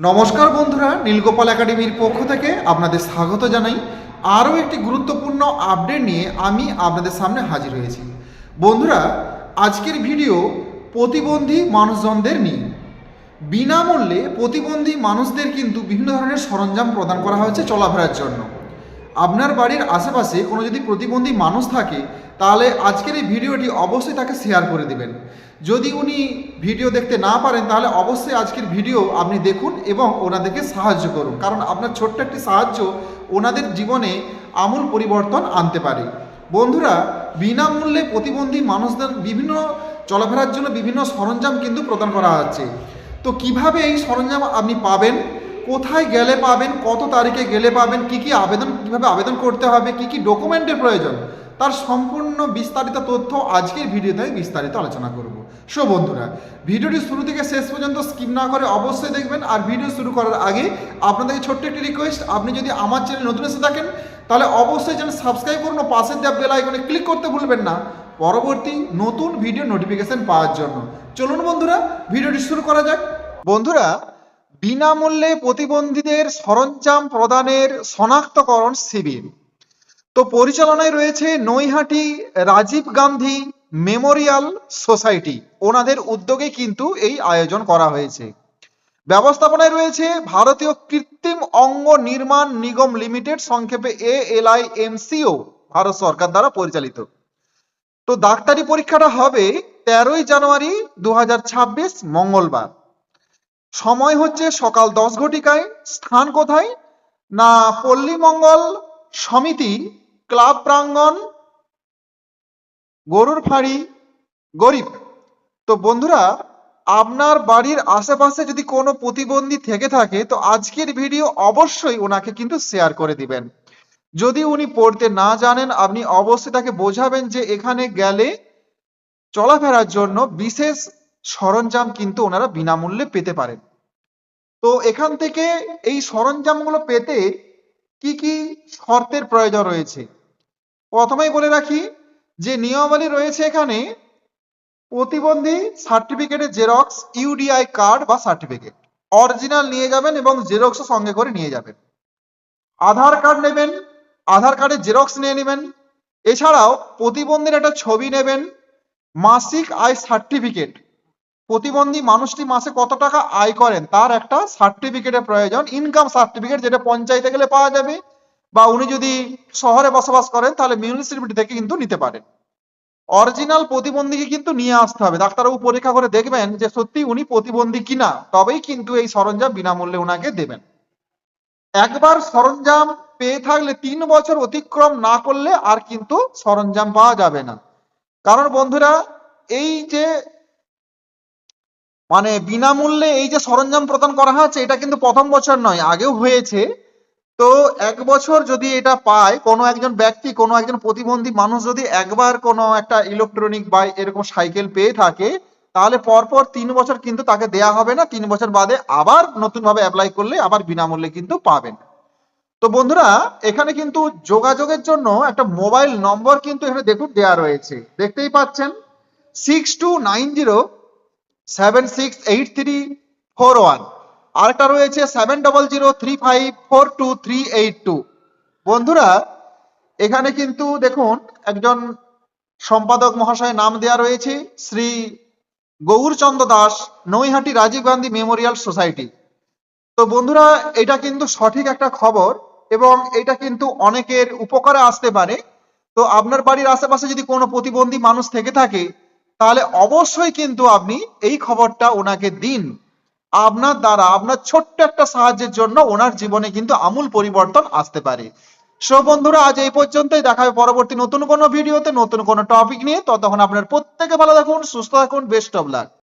নমস্কার বন্ধুরা, নীলগোপাল একাডেমির পক্ষ থেকে আপনাদের স্বাগত জানাই। আরও একটি গুরুত্বপূর্ণ আপডেট নিয়ে আমি আপনাদের সামনে হাজির হয়েছি। বন্ধুরা, আজকের ভিডিও প্রতিবন্ধী মানুষজনদের নিয়ে। বিনামূল্যে প্রতিবন্ধী মানুষদের কিন্তু বিভিন্ন ধরনের সরঞ্জাম প্রদান করা হয়েছে চলাফেরার জন্য। আপনার বাড়ির আশেপাশে কোনো যদি প্রতিবন্ধী মানুষ থাকে, তাহলে আজকের এই ভিডিওটি অবশ্যই তাকে শেয়ার করে দিবেন। যদি উনি ভিডিও দেখতে না পারেন, তাহলে অবশ্যই আজকের ভিডিও আপনি দেখুন এবং ওনাদেরকে সাহায্য করুন। কারণ আপনার ছোট্ট একটি সাহায্য ওনাদের জীবনে আমূল পরিবর্তন আনতে পারে। বন্ধুরা, বিনামূল্যে প্রতিবন্ধী মানুষদের বিভিন্ন চলাফেরার জন্য বিভিন্ন সরঞ্জাম কিন্তু প্রদান করা হচ্ছে। তো কীভাবে এই সরঞ্জাম আপনি পাবেন? কোথায় গেলে পাবেন, কত তারিখে গেলে পাবেন, কি কি আবেদন, কীভাবে আবেদন করতে হবে, কি কি ডকুমেন্টের প্রয়োজন, তার সম্পূর্ণ বিস্তারিত তথ্য আজকের ভিডিওতে আমি বিস্তারিত আলোচনা করব। সো বন্ধুরা, ভিডিওটি শুরু থেকে শেষ পর্যন্ত স্কিপ না করে অবশ্যই দেখবেন, আর ভিডিও শুরু করার আগে আপনাদেরকে ছোট্ট একটি রিকোয়েস্ট আপনি যদি আমার চ্যানেল নতুন এসে থাকেন, তাহলে অবশ্যই যেন সাবস্ক্রাইব করুন ও পাশের দেওয়া বেল আইকনে ক্লিক করতে ভুলবেন না, পরবর্তী নতুন ভিডিও নোটিফিকেশন পাওয়ার জন্য। চলুন বন্ধুরা, ভিডিওটি শুরু করা যাক। বন্ধুরা বিনামূল্যে প্রতিবন্ধীদের সরঞ্জাম প্রদানের শনাক্তকরণ শিবির। তো পরিচালনায় রয়েছে নৈহাটি রাজীব গান্ধী মেমোরিয়াল সোসাইটি। ওনাদের উদ্যোগে কিন্তু এই আয়োজন করা হয়েছে। ব্যবস্থাপনায় রয়েছে ভারতীয় কৃত্রিম অঙ্গ নির্মাণ নিগম লিমিটেড, সংক্ষেপে A L I MCO Bharat সরকার দ্বারা পরিচালিত। তো ডাক্তারি পরীক্ষাটা হবে তেরোই জানুয়ারি দু হাজার ছাব্বিশ মঙ্গলবার। সময় হচ্ছে সকাল দশ ঘটিকায়, স্থান কোথায়? না, পল্লী মঙ্গল সমিতি, ক্লাব প্রাঙ্গণ, গরুর ফাঁড়ি, গরিব। তো বন্ধুরা, আপনার বাড়ির আশেপাশে যদি কোনো প্রতিবন্ধী থেকে থাকে, তো আজকের ভিডিও অবশ্যই ওনাকে কিন্তু শেয়ার করে দিবেন। যদি উনি পড়তে না জানেন, আপনি অবশ্যই তাকে বোঝাবেন যে এখানে গেলে চলাফেরার জন্য বিশেষ সরঞ্জাম কিন্তু ওনারা বিনামূল্যে পেতে পারেন। তো এখান থেকে এই সরঞ্জামগুলো পেতে কি কি শর্তের প্রয়োজন রয়েছে? প্রথমেই বলে রাখি যে নিয়মাবলী রয়েছে এখানে প্রতিবন্ধী সার্টিফিকেটের জেরক্স, ইউডিআই কার্ড বা সার্টিফিকেট। অরিজিনাল নিয়ে যাবেন এবং জেরক্সও সঙ্গে করে নিয়ে যাবেন। আধার কার্ড নেবেন, আধার কার্ডের জেরক্স নিয়ে নেবেন। এছাড়াও প্রতিবন্ধীর একটা ছবি নেবেন, মাসিক আয় সার্টিফিকেট। প্রতিবন্ধী মানুষটি মাসে কত টাকা আয় করেন? তার একটা সার্টিফিকেটের প্রয়োজন। ইনকাম সার্টিফিকেট যেটা পঞ্চায়েতে গেলে পাওয়া যাবে বা উনি যদি শহরে বসবাস করেন, তাহলে মিউনিসিপ্যালিটি থেকে কিন্তু নিতে পারেন। অরিজিনাল প্রতিবন্ধীকে কিন্তু নিয়ে আসতে হবে। ডাক্তারবাবু পরীক্ষা করে দেখবেন যে সত্যি উনি প্রতিবন্ধী কিনা, তবেই কিন্তু এই সরঞ্জাম বিনামূল্যে ওনাকে দেবেন। একবার সরঞ্জাম পেয়ে থাকলে তিন বছর অতিক্রম না করলে আর কিন্তু সরঞ্জাম পাওয়া যাবে না। কারণ বন্ধুরা, এই যে মানে বিনামূল্যে এই যে সরঞ্জাম প্রদান করা হচ্ছে এটা কিন্তু প্রথম বছর নয়, আগেও হয়েছে। তো এক বছর যদি এটা পায়, কোনো একজন ব্যক্তি, কোনো একজন প্রতিবন্ধী মানুষ যদি একবার কোনো একটা ইলেকট্রনিক বা এরকম সাইকেল পেয়ে থাকে, তাহলে পরপর তিন বছর কিন্তু তাকে দেয়া হবে না, তিন বছর বাদে আবার নতুন ভাবে অ্যাপ্লাই করলে আবার বিনামূল্যে কিন্তু পাবেন। তো বন্ধুরা, এখানে কিন্তু যোগাযোগের জন্য একটা মোবাইল নম্বর কিন্তু এখানে দেখুন দেয়া রয়েছে। দেখতেই পাচ্ছেন six two nine zero seven six eight three four one আরেকটা রয়েছে seven double zero three five four two three eight two বন্ধুরা, এখানে কিন্তু দেখুন, একজন সম্পাদক মহাশয়ের নাম দেয়া রয়েছে শ্রী গৌরচন্দ্র দাস, নৈহাটি রাজীব গান্ধী মেমোরিয়াল সোসাইটি। তো বন্ধুরা, এটা কিন্তু সঠিক একটা খবর এবং এটা কিন্তু অনেকের উপকারে আসতে পারে। তো আপনার বাড়ির আশেপাশে যদি কোনো প্রতিবন্ধী মানুষ থেকে থাকে তাহলে অবশ্যই কিন্তু আপনি এই খবরটা ওনাকে দিন। আপনার দ্বারা, আপনার ছোট্ট একটা সাহায্যের জন্য ওনার জীবনে কিন্তু আমূল পরিবর্তন আসতে পারে। সো বন্ধুরা, আজ এই পর্যন্তই। দেখা হবে পরবর্তী নতুন কোনো ভিডিওতে, নতুন কোনো টপিক নিয়ে। ততক্ষণ আপনার প্রত্যেকে ভালো থাকুন, সুস্থ থাকুন বেস্ট অফ লাক